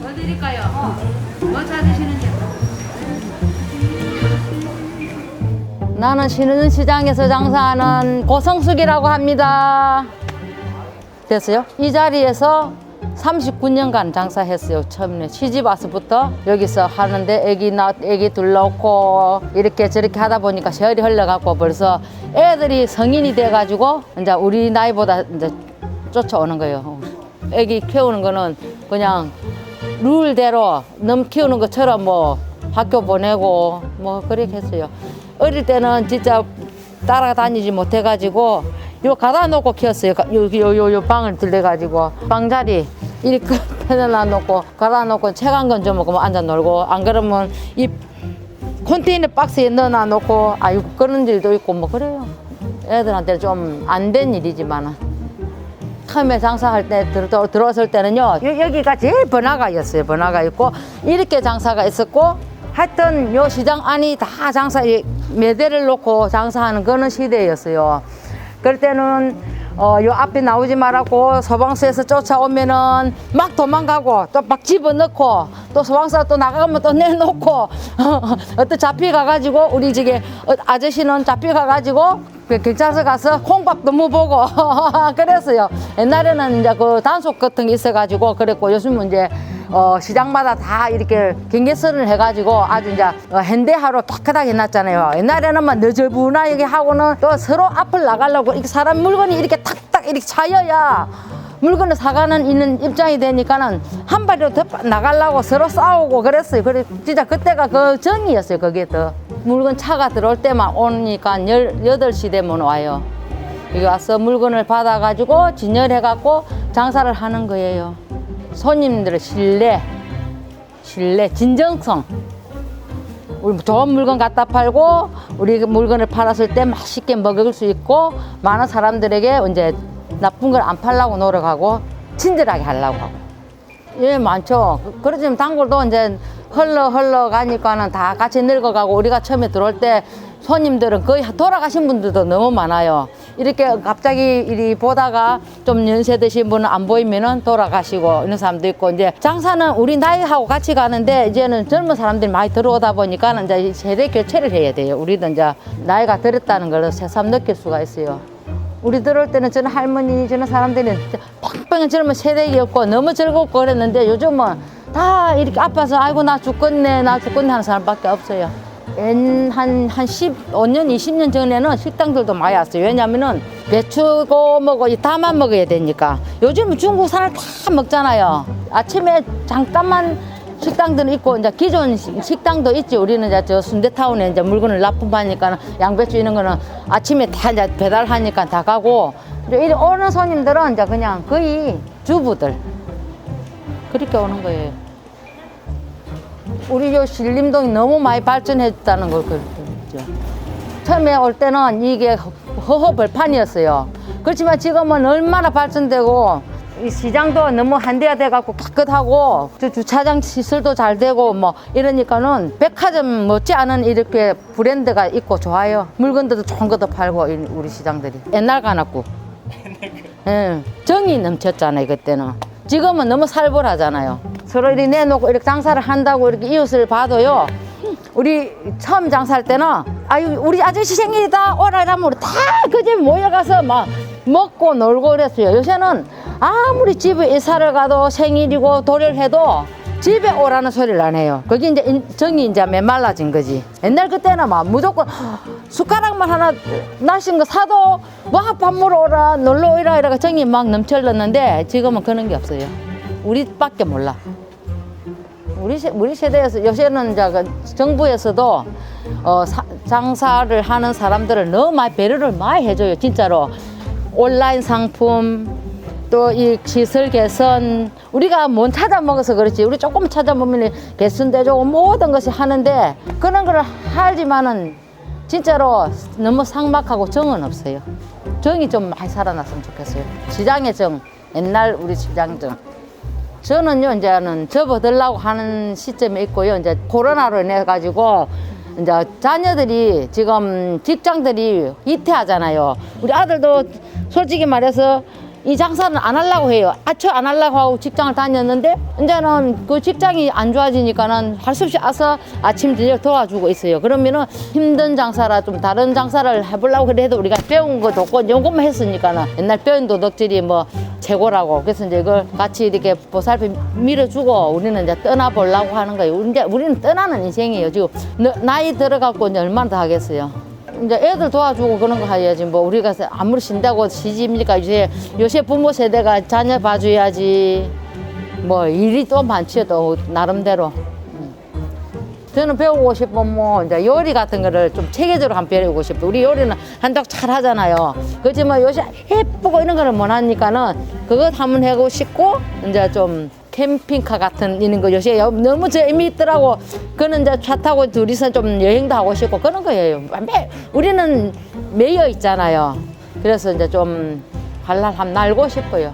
뭐 드릴까요? 뭐 찾으시는지. 나는 신흥시장에서 장사하는 고성숙이라고 합니다. 됐어요? 이 자리에서 39년간 장사했어요. 처음에 시집 와서부터 여기서 하는데 애기 나 애기 둘 낳고 이렇게 저렇게 하다 보니까 세월이 흘러갖고 벌써 애들이 성인이 돼가지고 이제 우리 나이보다 이제 쫓아오는 거예요. 애기 키우는 거는 그냥 룰대로 넘 키우는 것처럼 뭐 학교 보내고 뭐 그렇게 했어요. 어릴 때는 진짜 따라다니지 못해가지고 요 가다 놓고 키웠어요. 요요요 요 방을 들려가지고 방자리 이렇게 해놔 놓고 가다 놓고 책 한 권 좀 먹고 뭐 앉아 놀고 안 그러면 이 컨테이너 박스에 넣어놔 놓고 아유 그런 일도 있고 뭐 그래요. 애들한테 좀 안 된 일이지만은 처음에 장사할 때 들어, 들어왔을 때는요 여, 여기가 제일 번화가였어요. 번화가 있고 이렇게 장사가 있었고 하여튼 요 시장 안이 다 장사 이 매대를 놓고 장사하는 그런 시대였어요. 그럴 때는 어, 요 앞에 나오지 말라고 소방서에서 쫓아오면은 막 도망가고 또 막 집어넣고 또 소방서 또 나가면 또 내놓고 어떤 잡혀가가지고 우리 저기 어, 아저씨는 잡혀가가지고 그 경찰서 가서 콩밥도 무보고 그랬어요. 옛날에는 이제 그 단속 같은 게 있어가지고 그랬고 요즘은 이제 어, 시장마다 다 이렇게 경계선을 해가지고 아주 이제 어, 현대화로 깨끗하게 해놨잖아요. 옛날에는 막 너저분하게 하고는 또 서로 앞을 나가려고 이렇게 사람 물건이 이렇게 탁탁 이렇게 차여야 물건을 사가는 있는 입장이 되니까는 한 발이라도 더 나가려고 서로 싸우고 그랬어요. 그래 진짜 그때가 그 정이었어요. 그게 더 물건 차가 들어올 때만 오니까 열 여덟 시 되면 와요. 여기 와서 물건을 받아가지고 진열해갖고 장사를 하는 거예요. 손님들의 신뢰, 신뢰, 진정성. 우리 좋은 물건 갖다 팔고 우리 그 물건을 팔았을 때 맛있게 먹을 수 있고 많은 사람들에게 이제 나쁜 걸 안 팔라고 노력하고 친절하게 하려고 하고. 예 많죠. 그- 그렇지만 단골도 이제 흘러 흘러 가니까는 다 같이 늙어가고 우리가 처음에 들어올 때 손님들은 거의 돌아가신 분들도 너무 많아요 이렇게 갑자기 이리 보다가 좀 연세 드신 분은 안 보이면은 돌아가시고 이런 사람도 있고 이제 장사는 우리 나이하고 같이 가는데 이제는 젊은 사람들이 많이 들어오다 보니까는 이제 세대 교체를 해야 돼요 우리도 이제 나이가 들었다는 걸 새삼 느낄 수가 있어요 우리 들어올 때는 저는 할머니 저는 사람들이 팡팡 젊은 세대였고 너무 즐겁고 그랬는데 요즘은 다 이렇게 아파서 아이고 나 죽겠네 나 죽겠네 하는 사람밖에 없어요. 한한 15년 20년 전에는 식당들도 많이 왔어요. 왜냐면은 배추고 뭐고 이 다만 먹어야 되니까 요즘은 중국 산을 다 먹잖아요. 아침에 잠깐만 식당들은 있고 이제 기존 시- 식당도 있지 우리는 이제 저 순대타운에 이제 물건을 납품하니까 양배추 이런 거는 아침에 다 이제 배달하니까 다 가고 이제 오는 손님들은 이제 그냥 거의 주부들 그렇게 오는 거예요. 우리 요 신림동이 너무 많이 발전했다는 걸 그랬죠. 처음에 올 때는 이게 허허벌판이었어요. 그렇지만 지금은 얼마나 발전되고 이 시장도 너무 한대화 돼 갖고 깨끗하고 저 주차장 시설도 잘 되고 뭐 이러니까는 백화점 못지않은 이렇게 브랜드가 있고 좋아요. 물건들도 좋은 것도 팔고 이- 우리 시장들이 옛날 가났고 예, 정이 넘쳤잖아요 그때는. 지금은 너무 살벌하잖아요. 서로 이렇게 내놓고 이렇게 장사를 한다고 이렇게 이웃을 봐도요. 우리 처음 장사할 때는 아유 우리 아저씨 생일이다 오라 이러면 우리 다 그 집에 모여가서 막 먹고 놀고 그랬어요. 요새는 아무리 집에 이사를 가도 생일이고 도래를 해도 집에 오라는 소리를 안 해요. 그게 이제 인- 정이 이제 메말라진 거지. 옛날 그때는 막 무조건 숟가락만 하나 날씬 거 사도 뭐밥 먹으러 오라 놀러 오라 이래가 정이 막 넘쳐났는데 지금은 그런 게 없어요. 우리밖에 몰라. 우리 세, 우리 세대에서 요새는 이제 그 정부에서도 어, 사- 장사를 하는 사람들을 너무 많이 배려를 많이 해줘요 진짜로 온라인 상품 또 이 시설 개선 우리가 못 찾아 먹어서 그렇지. 우리 조금 찾아 보면 개선돼주고 모든 것이 하는데 그런 걸 하지만은 진짜로 너무 삭막하고 정은 없어요. 정이 좀 많이 살아났으면 좋겠어요. 시장의 정 옛날 우리 시장 정. 저는요 이제는 접어들라고 하는 시점에 있고요. 이제 코로나로 인해 가지고 이제 자녀들이 지금 직장들이 이태하잖아요. 우리 아들도 솔직히 말해서 이 장사는 안 하려고 해요. 아초 안 하려고 하고 직장을 다녔는데 이제는 그 직장이 안 좋아지니까는 할 수 없이 와서 아침 저녁 도와주고 있어요. 그러면은 힘든 장사라 좀 다른 장사를 해보려고 그래도 우리가 배운 것도 없고 연금만 했으니까는 옛날 배운 도덕질이 뭐 최고라고 그래서 이제 이걸 같이 이렇게 보살피 밀어주고 우리는 이제 떠나보려고 하는 거예요. 이제 우리는 떠나는 인생이에요. 지금 너- 나이 들어갖고 이제 얼마나 더 하겠어요. 이제 애들 도와주고 그런 거 해야지. 뭐 우리가 아무리 신다고 시집입니까 요새 요새 부모 세대가 자녀 봐줘야지. 뭐 일이 또 많지요 또 나름대로. 음. 저는 배우고 싶으면 뭐 이제 요리 같은 거를 좀 체계적으로 한번 배우고 싶어요. 우리 요리는 한다고 잘 하잖아요. 그렇지만 요새 예쁘고 이런 거를 못 하니까는 그것 한번 해보고 싶고 이제 좀 캠핑카 같은 이런 거 요새 너무 재미있더라고. 그는 이제 차 타고 둘이서 좀 여행도 하고 싶고 그런 거예요. 매, 우리는 매여 있잖아요. 그래서 이제 좀 발랄 한번 날고 싶어요